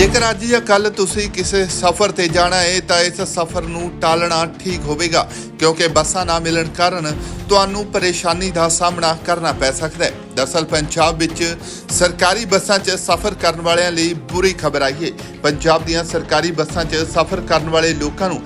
ਜੇਕਰ ਅੱਜ ਜਾਂ ਕੱਲ ਤੁਸੀਂ ਕਿਸੇ ਸਫ਼ਰ ਤੇ ਜਾਣਾ ਹੈ, ਤਾਂ ਇਸ ਸਫ਼ਰ ਨੂੰ ਟਾਲਣਾ ਠੀਕ ਹੋਵੇਗਾ, ਕਿਉਂਕਿ ਬੱਸਾਂ ਨਾ ਮਿਲਣ ਕਾਰਨ ਤੁਹਾਨੂੰ ਪਰੇਸ਼ਾਨੀ ਦਾ ਸਾਹਮਣਾ ਕਰਨਾ ਪੈ ਸਕਦਾ ਹੈ। ਦਰਅਸਲ ਪੰਜਾਬ ਵਿੱਚ ਸਰਕਾਰੀ ਬੱਸਾਂ 'ਚ ਸਫ਼ਰ ਕਰਨ ਵਾਲਿਆਂ ਲਈ ਬੁਰੀ ਖਬਰ ਆਈ ਹੈ। ਪੰਜਾਬ ਦੀਆਂ ਸਰਕਾਰੀ ਬੱਸਾਂ 'ਚ ਸਫ਼ਰ ਕਰਨ ਵਾਲੇ ਲੋਕਾਂ ਨੂੰ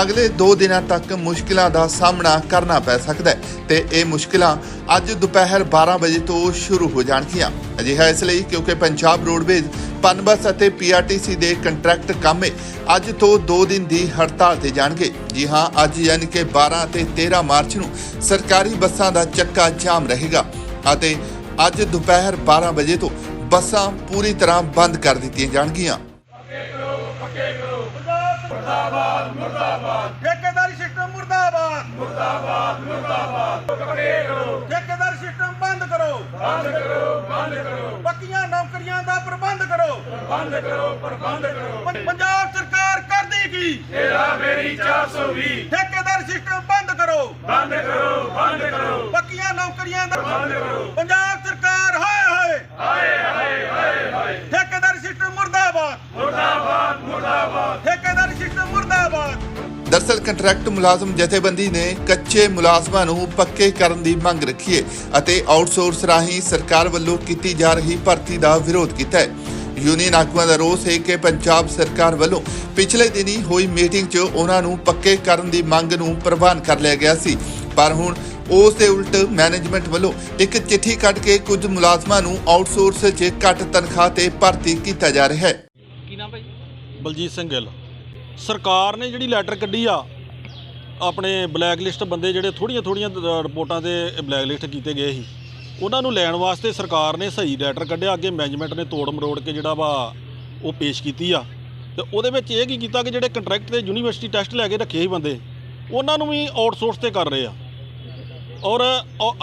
ਅਗਲੇ 2 ਦਿਨਾਂ ਤੱਕ ਮੁਸ਼ਕਿਲਾਂ ਦਾ ਸਾਹਮਣਾ ਕਰਨਾ ਪੈ ਸਕਦਾ ਹੈ ਤੇ ਇਹ ਮੁਸ਼ਕਿਲਾਂ ਅੱਜ ਦੁਪਹਿਰ 12 ਵਜੇ ਤੋਂ ਸ਼ੁਰੂ ਹੋ ਜਾਣਗੀਆਂ। ਅਜਿਹਾ ਇਸ ਲਈ ਕਿਉਂਕਿ ਪੰਜਾਬ ਰੋਡਵੇਜ਼ ਪਨਬਸ ਅਤੇ ਪੀਆਰਟੀਸੀ ਦੇ ਕੰਟਰੈਕਟ ਕਾਮੇ ਅੱਜ ਤੋਂ 2 ਦਿਨ ਦੀ ਹੜਤਾਲ ਤੇ ਜਾਣਗੇ। ਜੀ ਹਾਂ, ਅੱਜ ਯਾਨੀ ਕਿ 12 ਅਤੇ 13 ਮਾਰਚ ਨੂੰ ਸਰਕਾਰੀ ਬੱਸਾਂ ਦਾ ਚੱਕਾ ਜਾਮ ਰਹੇਗਾ ਅਤੇ ਅੱਜ ਦੁਪਹਿਰ 12 ਵਜੇ ਤੋਂ ਬੱਸਾਂ ਪੂਰੀ ਤਰ੍ਹਾਂ ਬੰਦ ਕਰ ਦਿੱਤੀਆਂ ਜਾਣਗੀਆਂ। ਠੇਕੇਦਾਰੀ ਸਿਸਟਮ ਮੁਰਦਾਬਾਦ। ਮੁਰਦਾਬਾਦ ਮੁਰਦਾਬਾਦ। ਠੇਕੇਦਾਰੀ ਸਿਸਟਮ ਬੰਦ ਕਰੋ ਬੰਦ ਕਰੋ ਬੰਦ ਕਰੋ ਪੱਕੀਆਂ ਨੌਕਰੀਆਂ ਦਾ ਪ੍ਰਬੰਧ ਕਰੋ। ਬੰਦ ਕਰੋ ਪ੍ਰਬੰਧ ਕਰੋ। ਪੰਜਾਬ ਸਰਕਾਰ ਕਰਦੀ ਕੀ? ਤੇਰਾ ਮੇਰੀ 420 ਠੇਕੇਦਾਰੀ ਸਿਸਟਮ ਬੰਦ ਕਰੋ। ਬੰਦ ਕਰੋ ਬੰਦ ਕਰੋ। ਪੱਕੀਆਂ ਨੌਕਰੀਆਂ ਦਾ ਬੰਦ ਕਰੋ। ਪੰਜਾਬ ਕੰਟਰੈਕਟ ਮੁਲਾਜ਼ਮ ਜਥੇਬੰਦੀ ਨੇ ਕੱਚੇ ਮੁਲਾਜ਼ਮਾਂ ਨੂੰ ਪੱਕੇ ਕਰਨ ਦੀ ਮੰਗ ਰੱਖੀ ਹੈ ਅਤੇ ਆਊਟਸੋਰਸ ਰਾਹੀਂ ਸਰਕਾਰ ਵੱਲੋਂ ਕੀਤੀ ਜਾ ਰਹੀ ਭਰਤੀ ਦਾ ਵਿਰੋਧ ਕੀਤਾ ਹੈ। ਯੂਨੀਅਨ ਆਗੂਆਂ ਦਾ ਰੋਸ ਹੈ ਕਿ ਪੰਜਾਬ ਸਰਕਾਰ ਵੱਲੋਂ ਪਿਛਲੇ ਦਿਨੀ ਹੋਈ ਮੀਟਿੰਗ 'ਚ ਉਹਨਾਂ ਨੂੰ ਪੱਕੇ ਕਰਨ ਦੀ ਮੰਗ ਨੂੰ ਪ੍ਰਵਾਨ ਕਰ ਲਿਆ ਗਿਆ ਸੀ। ਪਰ ਹੁਣ ਉਸ ਦੇ ਉਲਟ ਮੈਨੇਜਮੈਂਟ ਵੱਲੋਂ ਇੱਕ ਚਿੱਠੀ ਕੱਢ ਕੇ ਕੁਝ ਮੁਲਾਜ਼ਮਾਂ ਨੂੰ ਆਊਟਸੋਰਸ 'ਚ ਘੱਟ ਤਨਖਾਹ ਤੇ ਭਰਤੀ ਕੀਤਾ ਜਾ ਰਿਹਾ ਹੈ। ਕੀ ਨਾਮ ਭਾਈ? ਬਲਜੀਤ ਸਿੰਘ ਗਿੱਲ। ਸਰਕਾਰ ਨੇ ਜਿਹੜੀ ਲੈਟਰ ਕੱਢੀ ਆ ਆਪਣੇ ਬਲੈਕ ਲਿਸਟ ਬੰਦੇ ਜਿਹੜੇ ਥੋੜੀਆਂ ਥੋੜੀਆਂ ਰਿਪੋਰਟਾਂ ਤੇ ਬਲੈਕ ਲਿਸਟ ਕੀਤੇ ਗਏ ਸੀ, ਉਹਨਾਂ ਨੂੰ ਲੈਣ ਵਾਸਤੇ ਸਰਕਾਰ ਨੇ ਸਹੀ ਲੈਟਰ ਕੱਢਿਆ। ਅੱਗੇ ਮੈਨੇਜਮੈਂਟ ਨੇ ਤੋੜ ਮਰੋੜ ਕੇ ਜਿਹੜਾ ਵਾ ਉਹ ਪੇਸ਼ ਕੀਤੀ ਆ। ਤੇ ਉਹਦੇ ਵਿੱਚ ਇਹ ਕੀ ਕੀਤਾ ਕਿ ਜਿਹੜੇ ਕੰਟਰੈਕਟ ਤੇ ਯੂਨੀਵਰਸਿਟੀ ਟੈਸਟ ਲੈ ਕੇ ਰੱਖੇ ਸੀ ਬੰਦੇ, ਉਹਨਾਂ ਨੂੰ ਵੀ ਆਊਟਸੋਰਸ ਤੇ ਕਰ ਰਹੇ ਆ। ਔਰ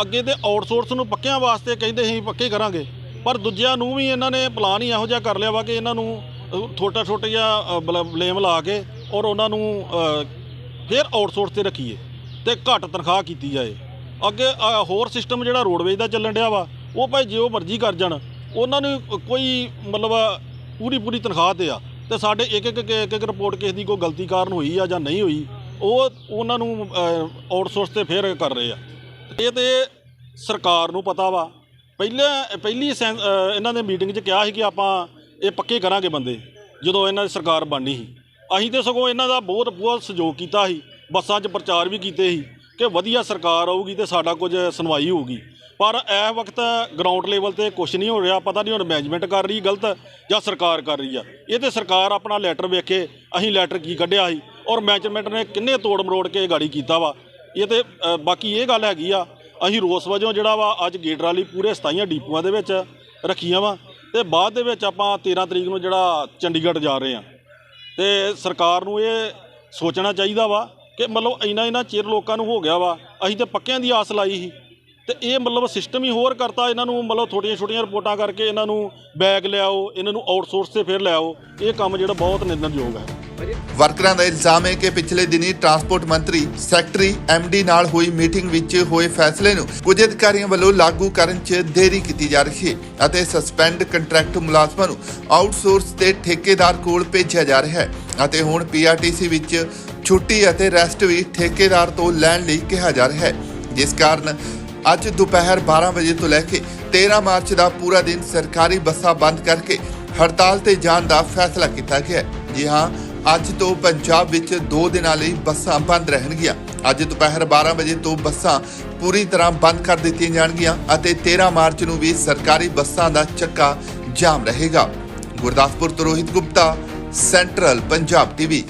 ਅੱਗੇ ਤੇ ਆਊਟਸੋਰਸ ਨੂੰ ਪੱਕਿਆਂ ਵਾਸਤੇ ਕਹਿੰਦੇ ਸੀ, ਪੱਕੇ ਕਰਾਂਗੇ। ਪਰ ਦੂਜਿਆਂ ਨੂੰ ਵੀ ਇਹਨਾਂ ਨੇ ਪਲਾਨ ਹੀ ਇਹੋ ਜਿਹਾ ਕਰ ਲਿਆ ਵਾ ਕਿ ਇਹਨਾਂ ਨੂੰ ਛੋਟਾ ਛੋਟਾ ਜਿਹਾ ਬਲੇਮ ਲਾ ਕੇ ਔਰ ਉਹਨਾਂ ਨੂੰ ਫਿਰ ਆਊਟਸੋਰਸ ਤੇ ਰੱਖੀਏ ਤੇ ਘੱਟ ਤਨਖਾਹ ਕੀਤੀ ਜਾਏ। ਅੱਗੇ ਅ, ਹੋਰ ਸਿਸਟਮ ਜਿਹੜਾ ਰੋਡਵੇਜ ਦਾ ਚੱਲਣ ਡਿਆ ਵਾ ਉਹ ਭਾਈ ਜੇ ਉਹ ਮਰਜ਼ੀ ਕਰ ਜਾਣ ਉਹਨਾਂ ਨੂੰ ਕੋਈ ਮਤਲਬ ਪੂਰੀ ਪੂਰੀ ਤਨਖਾਹ ਤੇ ਆ। ਤੇ ਸਾਡੇ ਇੱਕ ਇੱਕ ਇੱਕ ਇੱਕ ਰਿਪੋਰਟ ਕਿਸੇ ਦੀ ਕੋਈ ਗਲਤੀ ਕਾਰਨ ਹੋਈ ਆ ਜਾਂ ਨਹੀਂ ਹੋਈ ਉਹ ਉਹਨਾਂ ਨੂੰ ਆਊਟਸੋਰਸ ਤੇ ਫਿਰ ਕਰ ਰਹੇ ਆ। ਇਹ ਤੇ ਸਰਕਾਰ ਨੂੰ ਪਤਾ ਵਾ। ਪਹਿਲਾਂ ਪਹਿਲੀ ਸੈਂ- ਅ, ਇਹਨਾਂ ਨੇ ਮੀਟਿੰਗ 'ਚ ਕਿਹਾ ਸੀ ਕਿ ਆਪਾਂ ਇਹ ਪੱਕੇ ਕਰਾਂਗੇ ਬੰਦੇ ਜਦੋਂ ਇਹਨਾਂ ਦੀ ਸਰਕਾਰ ਬਣਨੀ ਸੀ। ਅਸੀਂ ਤੇ ਸਗੋਂ ਇਹਨਾਂ ਦਾ ਬਹੁਤ ਬਹੁਤ ਸਹਿਯੋਗ ਕੀਤਾ ਸੀ, ਬੱਸਾਂ 'ਚ ਪ੍ਰਚਾਰ ਵੀ ਕੀਤੇ ਸੀ ਕਿ ਵਧੀਆ ਸਰਕਾਰ ਆਊਗੀ ਤੇ ਸਾਡਾ ਕੁਝ ਸੁਣਵਾਈ ਹੋਊਗੀ। ਪਰ ਇਹ ਵਕਤ ਗਰਾਊਂਡ ਲੈਵਲ ਤੇ ਕੁਝ ਨਹੀਂ ਹੋ ਰਿਹਾ, ਪਤਾ ਨਹੀਂ ਹੁਣ ਮੈਨੇਜਮੈਂਟ ਕਰ ਰਹੀ ਗਲਤ ਜਾਂ ਸਰਕਾਰ ਕਰ ਰਹੀ ਆ। ਇਹ ਤੇ ਸਰਕਾਰ ਆਪਣਾ ਲੈਟਰ ਵੇਖੇ, ਅਸੀਂ ਲੈਟਰ ਕੀ ਕੱਢਿਆ ਸੀ ਔਰ ਮੈਨੇਜਮੈਂਟ ਨੇ ਕਿੰਨੇ ਤੋੜ ਮਰੋੜ ਕੇ ਗਾੜੀ ਕੀਤਾ ਵਾ। ਇਹ ਤੇ ਬਾਕੀ ਇਹ ਗੱਲ ਹੈਗੀ ਆ, ਅਸੀਂ ਰੋਸ ਵਜੋਂ ਜਿਹੜਾ ਵਾ ਅੱਜ ਗੇਟ ਰਾਲੀ ਪੂਰੇ 27 ਡੀਪੂਆਂ ਦੇ ਵਿੱਚ ਰੱਖੀਆਂ ਵਾ ਤੇ ਬਾਅਦ ਦੇ ਵਿੱਚ ਆਪਾਂ 13 ਤਰੀਕ ਨੂੰ ਜਿਹੜਾ ਚੰਡੀਗੜ੍ਹ ਜਾ ਰਹੇ ਆ। ਤੇ ਸਰਕਾਰ ਨੂੰ ਇਹ ਸੋਚਣਾ ਚਾਹੀਦਾ ਵਾ ਕਿ ਮਤਲਬ ਇੰਨਾ ਇੰਨਾ ਚਿਰ ਲੋਕਾਂ ਨੂੰ ਹੋ ਗਿਆ ਵਾ, ਅਸੀਂ ਤੇ ਪੱਕਿਆਂ ਦੀ ਆਸ ਲਾਈ ਸੀ। ਤੇ ਇਹ ਮਤਲਬ ਸਿਸਟਮ ਹੀ ਹੋਰ ਕਰਤਾ, ਇਹਨਾਂ ਨੂੰ ਮਤਲਬ ਥੋੜੀਆਂ ਛੋਟੀਆਂ ਰਿਪੋਰਟਾਂ ਕਰਕੇ ਇਹਨਾਂ ਨੂੰ ਬੈਗ ਲਿਆਓ, ਇਹਨਾਂ ਨੂੰ ਆਊਟਸੋਰਸ ਤੇ ਫਿਰ ਲਿਆਓ। ਇਹ ਕੰਮ ਜਿਹੜਾ ਬਹੁਤ ਨਿੰਦਣਯੋਗ ਹੈ। ਵਰਕਰਾਂ ਦਾ ਇਲਜ਼ਾਮ ਹੈ ਕਿ ਪਿਛਲੇ ਦਿਨੀ ਟਰਾਂਸਪੋਰਟ ਮੰਤਰੀ, ਸੈਕਟਰੀ ਐਮਡੀ ਨਾਲ ਹੋਈ ਮੀਟਿੰਗ ਵਿੱਚ ਹੋਏ ਫੈਸਲੇ ਨੂੰ ਕੁਝ ਅਧਿਕਾਰੀਆਂ ਵੱਲੋਂ ਲਾਗੂ ਕਰਨ 'ਚ ਦੇਰੀ ਕੀਤੀ ਜਾ ਰਹੀ ਹੈ ਅਤੇ ਸਸਪੈਂਡ ਕੰਟਰੈਕਟ ਮੁਲਾਜ਼ਮਾਂ ਨੂੰ ਆਊਟਸੋਰਸ ਤੇ ਠੇਕੇਦਾਰ ਕੋਲ ਭੇਜਿਆ ਜਾ ਰਿਹਾ ਹੈ ਅਤੇ ਹੁਣ ਪੀਆਰਟੀਸੀ ਵਿੱਚ ਛੁੱਟੀ ਅਤੇ ਰੈਸਟ ਵੀ ਠੇਕੇਦਾਰ ਤੋਂ ਲੈਣ ਲਈ ਕਿਹਾ ਜਾ ਰਿਹਾ ਹੈ। ਜਿਸ ਕਾਰਨ ਅੱਜ ਦੁਪਹਿਰ 12 ਵਜੇ ਤੋਂ ਲੈ ਕੇ 13 ਮਾਰਚ ਦਾ ਪੂਰਾ ਦਿਨ ਸਰਕਾਰੀ ਬੱਸਾਂ ਬੰਦ ਕਰਕੇ ਹੜਤਾਲ ਤੇ ਜਾਣ ਦਾ ਫੈਸਲਾ ਕੀਤਾ ਗਿਆ ਜੀ ਹਾਂ ਅੱਜ ਤੋਂ ਪੰਜਾਬ ਵਿੱਚ 2 ਦਿਨਾਂ ਲਈ ਬੱਸਾਂ ਬੰਦ ਰਹਿਣਗੀਆਂ। ਅੱਜ ਦੁਪਹਿਰ 12 ਵਜੇ ਤੋਂ ਬੱਸਾਂ ਪੂਰੀ ਤਰ੍ਹਾਂ ਬੰਦ ਕਰ ਦਿੱਤੀਆਂ ਜਾਣਗੀਆਂ ਅਤੇ 13 ਮਾਰਚ ਨੂੰ ਵੀ ਸਰਕਾਰੀ ਬੱਸਾਂ ਦਾ ਚੱਕਾ ਜਾਮ ਰਹੇਗਾ। ਗੁਰਦਾਸਪੁਰ ਤੋਂ ਰੋਹਿਤ ਗੁਪਤਾ, ਸੈਂਟਰਲ ਪੰਜਾਬ ਟੀਵੀ।